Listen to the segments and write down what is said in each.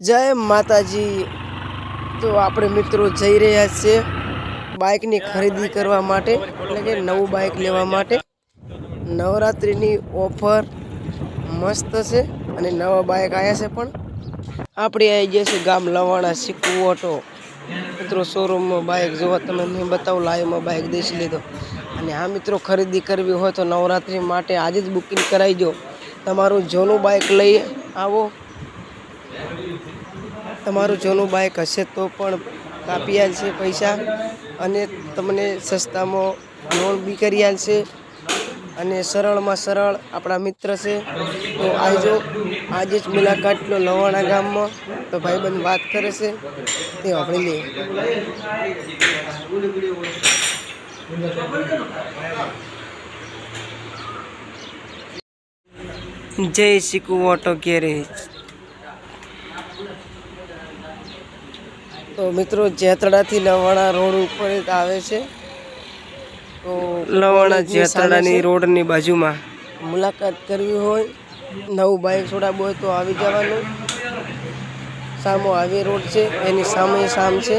જય માતાજી. તો આપણે મિત્રો જઈ રહ્યા છીએ બાઇકની ખરીદી કરવા માટે, એટલે કે નવું બાઇક લેવા માટે. નવરાત્રિની ઓફર મસ્ત છે અને નવા બાઇક આવ્યા છે પણ. આપણે આવી ગયા છે ગામ લવાણા શીખવું ઓટો મિત્રો શોરૂમમાં બાઇક જોવા તમે મેં બતાવું લાઈવમાં બાઇક દેસી લીધો. અને આ મિત્રો, ખરીદી કરવી હોય તો નવરાત્રિ માટે આજે જ બુકિંગ કરાવી દો તમારું જૂનું બાઇક લઈ આવો. તમારું જૂનું બાઇક હશે તો પણ કાપી આલશે પૈસા અને તમને સસ્તામાં લોન બી કરી આલશે અને સરળમાં સરળ આપણા મિત્ર છે. તો આવજો આજે જ મુલાકાત લો લવાણા ગામમાં તો ભાઈબંધ વાત કરે છે. તે આપણે લઈએ. જય શીકુ ઓટો ગેરેજ તો મિત્રો જેતડાથી લવાણા રોડ ઉપર આવે છે. તો લવાણા જેતડાની રોડની બાજુમાં. મુલાકાત કરવી હોય નવું બાઇક છોડાવવું હોય તો આવી જવાનું. સામો હાઈવે રોડ છે એની સામે સામ છે.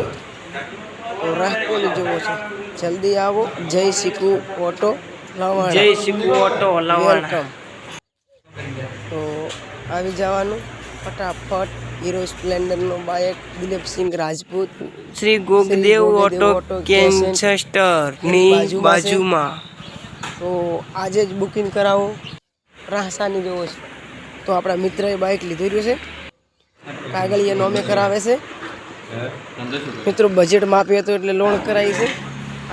તો રાખોલી જેવો છે. જલ્દી આવો. જય શીકુ ઓટો લવાણા. જય શીખુ ઓટો લવાણા. તો આવી જવાનું. ફટાફટ. હીરો સ્પ્લેન્ડરનો બાઇક દિલીપસિંહ રાજપૂત. શ્રી ગોગદેવ ઓટો કેન્ચેસ્ટરની બાજુમાં તો આજે જ બુકિંગ કરાવો. રાહસાની જેવો છે. તો આપણા મિત્રએ બાઇક લીધું રહ્યું છે. કાગળીએ નોમે કરાવે છે. મિત્રો બજેટ માપી હતું એટલે લોન કરાવી છે.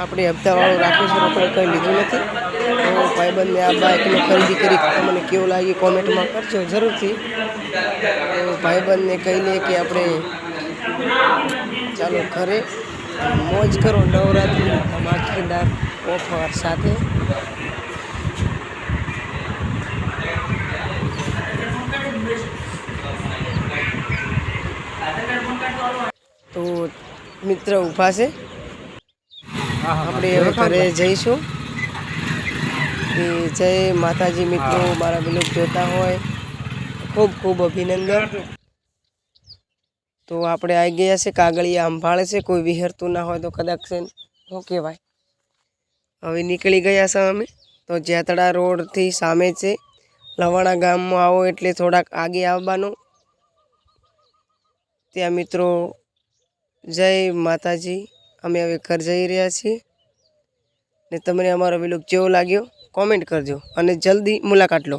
આપણે હપ્તાવાળું રાખ્યું છે રોકડ કંઈ લીધું નથી. તો ભાઈબંધને આ બાઇકની ખરીદી કરી તમને કેવું લાગ્યું કોમેન્ટમાં કરજો જરૂરથી. તો ભાઈબંધને કહીને કે આપણે ચાલો ઘરે મોજ કરો નવરાત્રી ધમાકેદાર ઓફર સાથે. તો મિત્ર ઊભા છે. આપણે હવે ઘરે જઈશું. કે જય માતાજી મિત્રો મારા બ્લોગ જોતા હોય. ખૂબ ખૂબ અભિનંદન. તો આપણે આવી ગયા છે કાગળિયા સંભાળે છે કોઈ વિહરતું ના હોય તો કદાચ છે શું કહેવાય? હવે નીકળી ગયા છે અમે. તો જેતડા રોડથી સામે છે. લવાણા ગામમાં આવો એટલે થોડાક આગે આવવાનું. ત્યાં મિત્રો જય માતાજી. અમે હવે ઘર જઈ રહ્યા છીએ. ને તમને અમારો વિલોક કેવો લાગ્યો? કોમેન્ટ કરજો અને જલ્દી મુલાકાત લો.